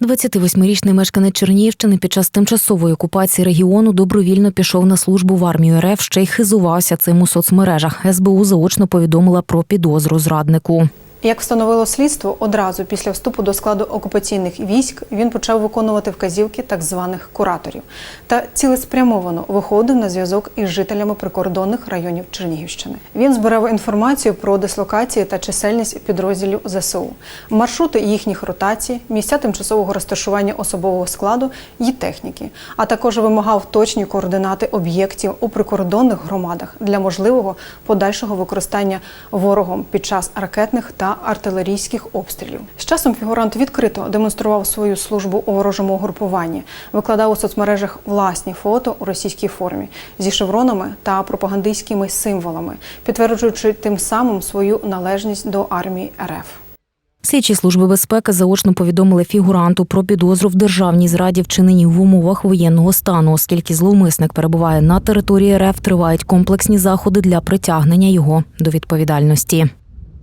28-річний мешканець Чернігівщини під час тимчасової окупації регіону добровільно пішов на службу в армію РФ, ще й хизувався цим у соцмережах. СБУ заочно повідомила про підозру зраднику. Як встановило слідство, одразу після вступу до складу окупаційних військ він почав виконувати вказівки так званих кураторів та цілеспрямовано виходив на зв'язок із жителями прикордонних районів Чернігівщини. Він збирав інформацію про дислокації та чисельність підрозділів ЗСУ, маршрути їхніх ротацій, місця тимчасового розташування особового складу і техніки, а також вимагав точні координати об'єктів у прикордонних громадах для можливого подальшого використання ворогом під час ракетних та артилерійських обстрілів. З часом фігурант відкрито демонстрував свою службу у ворожому угрупуванні, викладав у соцмережах власні фото у російській формі зі шевронами та пропагандистськими символами, підтверджуючи тим самим свою належність до армії РФ. Слідчі служби безпеки заочно повідомили фігуранту про підозру в державній зраді, вчиненій в умовах воєнного стану, оскільки зловмисник перебуває на території РФ, тривають комплексні заходи для притягнення його до відповідальності.